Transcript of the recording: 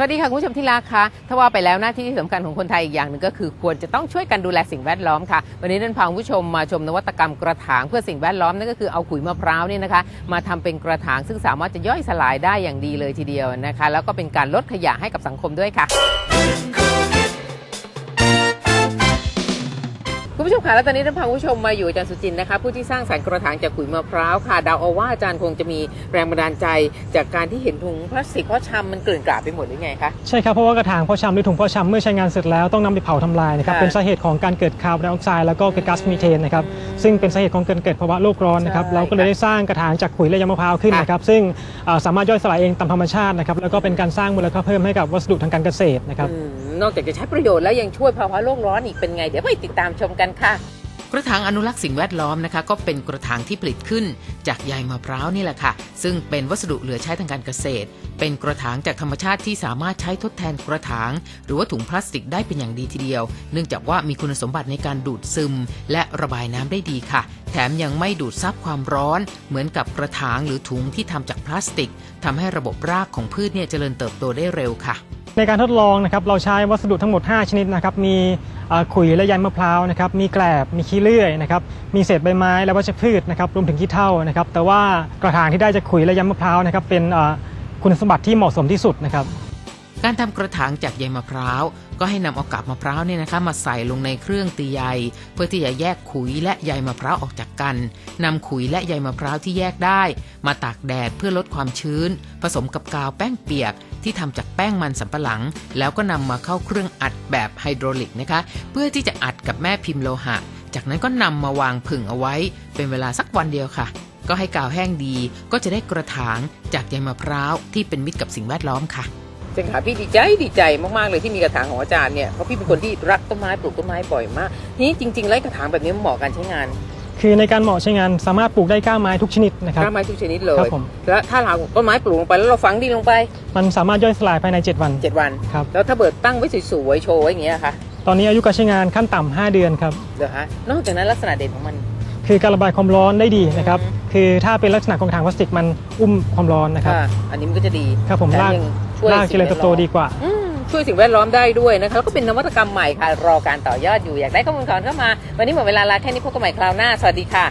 สวัสดีค่ะคุณผู้ชมที่รักค่ะถ้าว่าไปแล้วหน้าที่ที่สำคัญของคนไทยอีกอย่างหนึ่งก็คือ ควรจะต้องช่วยกันดูแลสิ่งแวดล้อมค่ะ วันนี้นันพาคุณผู้ชมมาชมนวัตกรรมกระถางเพื่อสิ่งแวดล้อมนั่นก็คือเอาขุยมะพร้าวเนี่ยนะคะมาทำเป็นกระถางซึ่งสามารถจะย่อยสลายได้อย่างดีเลยทีเดียวนะคะ แล้วก็เป็นการลดขยะให้กับสังคมด้วยค่ะ คุณผู้ชมค่ะแล้วตอนนี้ท่านพาคุณผู้ชมมาอยู่อาจารย์สุจินต์นะคะผู้ที่สร้างสรรค์กระถางจากขุยมะพร้าวค่ะเดาวเอาว่าอาจารย์คงจะมีแรงบันดาลใจ จากการที่เห็นถุงพลาสติกเพราะชำมันเกลื่อนกลาดไปหมดหรือไงคะใช่ครับเพราะว่ากระถางเพาะชำหรือถุงเพาะชำเมื่อใช้งานเสร็จแล้วต้องนำไปเผาทำลายนะครับค่ะเป็นสาเหตุของการเกิดคาร์บอนไดออกไซด์แล้วก็เกิดก๊าซมีเทนนะครับซึ่งเป็นสาเหตุของการเกิดภาวะโลกร้อนนะครับใช่เราก็เลยได้สร้างกระถางจากขุยและยางมะพร้าวขึ้นค่ะนะครับซึ่งเอ่อสามารถย่อยสลายเองตามธรรมชาตินะครับแล้วก็เป็นการสร้างมูลค่าเพิ่มให้กับวัสดุทางการเกษตรนะครับอืม นอกจากจะใช้ประโยชน์แล้วยังช่วยภาวะโลกร้อนอีกเป็นไง เดี๋ยวไปติดตามชมกันค่ะ กระถางอนุรักษ์สิ่งแวดล้อมนะคะก็เป็นกระถางที่ผลิตขึ้นจากใยมะพร้าวนี่แหละค่ะ ซึ่งเป็นวัสดุเหลือใช้ทางการเกษตร เป็นกระถางจากธรรมชาติที่สามารถใช้ทดแทนกระถาง หรือว่าถุงพลาสติกได้เป็นอย่างดีทีเดียว เนื่องจากว่ามีคุณสมบัติในการดูดซึม และระบายน้ำได้ดีค่ะ แถมยังไม่ดูดซับความร้อน เหมือนกับกระถางหรือถุงที่ทำจากพลาสติกทำให้ระบบรากของพืชเนี่ยเจริญเติบโตได้เร็วค่ะ ในการทดลองนะครับเราใช้วัสดุทั้งหมด 5 ชนิดนะครับมีขุยและยันมะพร้าวนะครับมีแกลบมีขี้เลื่อยนะครับมีเศษใบไม้และวัชพืชนะครับรวมถึงขี้เถ้านะครับแต่ว่ากระถางที่ได้จากขุยและยันมะพร้าวนะครับเป็นคุณสมบัติที่เหมาะสมที่สุดนะครับ การทำกระถางจากใยมะพร้าว ก็ให้นำเอากาบมะพร้าวเนี่ยนะคะมาใส่ลงในเครื่องตีใย เพื่อที่จะแยกขุยและใยมะพร้าวออกจากกันนำขุยและใยมะพร้าวที่แยกได้ มาตากแดดเพื่อลดความชื้น ผสมกับกาวแป้งเปียก ที่ทำจากแป้งมันสำปะหลัง แล้วก็นำมาเข้าเครื่องอัดแบบไฮโดรลิกนะคะเพื่อที่จะอัดกับแม่พิมพ์โลหะ จากนั้นก็นำมาวางผึ่งเอาไว้ เป็นเวลาสักวันเดียวค่ะ ก็ให้กาวแห้งดีก็จะได้กระถางจากใยมะพร้าวที่เป็นมิตรกับสิ่งแวดล้อมค่ะ จังค่ะพี่ดีใจดีใจมากๆเลยที่มีกระถางของอาจารย์เนี่ยเพราะพี่เป็นคนที่รักต้นไม้ปลูกต้นไม้บ่อยมากทีนี้จริงๆแล้วกระถางแบบนี้มันเหมาะการใช้งาน คือในการเหมาะใช้งานสามารถปลูกได้ก้าไม้ทุกชนิดนะครับกล้าไม้ทุกชนิดเลยครับผม แล้วถ้าเราต้นไม้ปลูกลงไปแล้วเราฝังดินลงไปมันสามารถย่อยสลายภายใน 7 วัน7วันครับ แล้วถ้าเบิดตั้งไว้สวยๆโชว์ไว้อย่างเงี้ยค่ะตอนนี้อายุการใช้งานขั้นต่ำ5เดือนครับ เดี๋ยวฮะนอกจากนั้นลักษณะเด่นของมัน คือการระบายความร้อนได้ดีนะครับ คือถ้าเป็นลักษณะของกระถางพลาสติกมันอุ้มความร้อนนะครับค่ะอันนี้มันก็จะดีครับผมแถรากยัง ช่วยรากเจริญเติบโตดีกว่าอืมช่วยสิ่งแวดล้อมได้ด้วยนะคะแล้วก็เป็นนวัตกรรมใหม่ค่ะ รอการต่อยอดอยู่อยากได้ข้อมูลก่อนเข้ามา วันนี้หมดเวลาลาแค่นี้พบกันใหม่คราวหน้า สวัสดีค่ะ